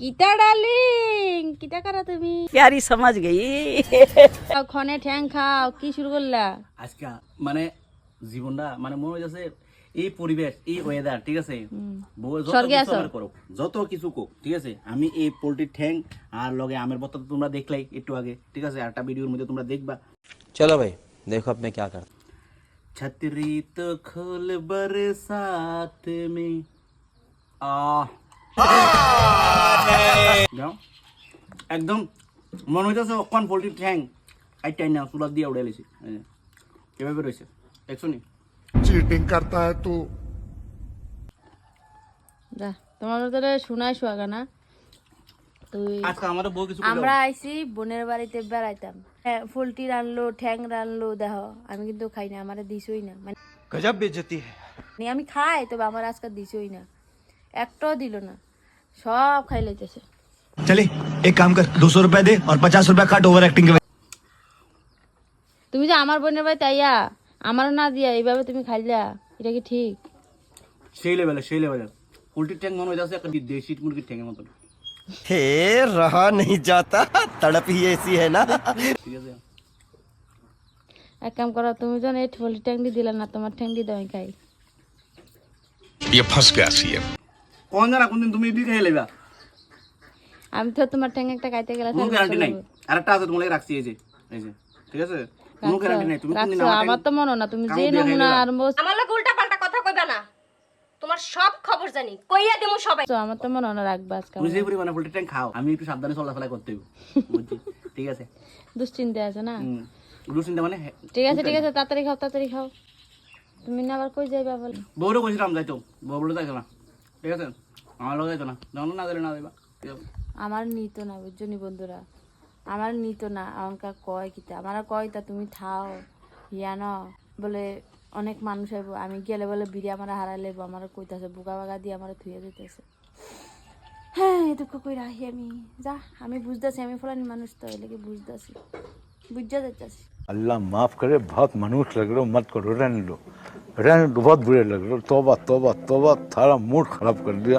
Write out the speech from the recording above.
কিতা ডার্লিং কিতা করা তুমি प्यारी समझ गई খাও, খনে ঠ্যাং খাও কি শুরু করলা আজকে মানে জীবনটা মানে মনে হইতেছে এই পরিবেশ এই ওয়েদার ঠিক আছে বউ যত স্বর্গে কিছু আছো? আমার করো যত কিছু কোক ঠিক আছে আমি এই পোল্ট্রির ঠ্যাং আর লগে আমের বত্তা তো তোমরা দেখলাই একটু আগে ঠিক আছে একটা ভিডিওর মধ্যে তোমরা দেখবা चलो भाई देखो अब मैं क्या करता छतरी तो खोल बरसात में আহ যাও একদম মনে হইতেছে পোলট্রি ঠ্যাং। না চুলা দিয়ে লেছি। রয়েছে দেখছ নি? চিটিং করতা হ্যায় যা তোমার শোনাই শোয়াগা না? আমরা বোনের বাড়িতে বেড়াইতাম। হ্যাঁ, ফুলটি ঠ্যাং আমি কিন্তু খাই না আমার দিছই না। মানে- মানে আমি খাই তবে আমার আজকে দিছই না। একটাও দিল না। সব খাই লাইতেছে चले एक काम कर दो सौ रुपया दे और पचास रुपया काट ओवर एक्टिंग के তুমি যে আমার বোনের বাড়িতে আইয়া আমারও না দিয়া এইভাবে তুমি খাইলা এটা কি ঠিক সেই লেভেলে সেই লেভেলে পোল্ট্রির ঠ্যাং মনে হইতেছে একটা দেশি মুরগির ঠ্যাংয়ের মতন हे रहा नहीं जाता तड़प ही ऐसी है ना ঠিক আছে এক কাম করো তুমি যখন এই ফুলটি ট্যাংটি দিলা না তোমার ট্যাংটি দাও আমি খাই ये फंस गया सीएम কোন জানা কোনদিন তুমি খেয়ে লেবা? আমি তো তোমার ট্যাং একটা গেলে কোনো গ্যারান্টি নাই। আরেকটা আছে তোমার রাখছি এই যে এই যে ঠিক আছে? কোনো গ্যারান্টি নাই। তুমি কোনদিন আমার আমার তো মনে না তুমি যে নমুনা আমার লোক উল্টা পাল্টা কথা কইবা না। তোমার সব খবর জানি কইয়া দেবো সবাই। করছ, আমার তো মনে না রাখবা আজকে তুমি যে পরিমাণে পোল্ট্রি ট্যাং খাও আমি একটু সাবধানে চলাফেরা করতে হইব বুঝছি? ঠিক আছে? দুশ্চিন্তা আছে না? হুম। উল্টো চিন্তা মানে ঠিক আছে ঠিক আছে তাড়াতাড়ি খাও তাড়াতাড়ি খাও। তুমি না আবার কই যাইবা বল? বউরও কইছিলাম যাইতো। বউ বলে যাইতো না ঠিক আছে? আমার লোক না। জানো না দিলে না দেবা। আমার নিত না বুঝছ নি বন্ধুরা? আমার নিত না আমাকে কয় কিতা। আমার কয় তা তুমি থাও ইয়া বলে অনেক মানুষ আইব। আমি গেলে বলে বিড়ি আমার হারাই লাগবো আমার কইতাছে বোকা বাগা দিয়ে আমার ধুয়ে দিতেছে। হ্যাঁ দুঃখ কই রাখি আমি। যা আমি বুঝতেছি আমি ফলানি মানুষ তো এলাকে বুঝতেছি। বুঝা যাইতেছি। আল্লাহ মাফ করে বহুত মানুষ লাগল মত করো রেন লো रहने बहुत बुरे लग रहे तोबा तोबा तोबा थारा मूड खराब कर दिया।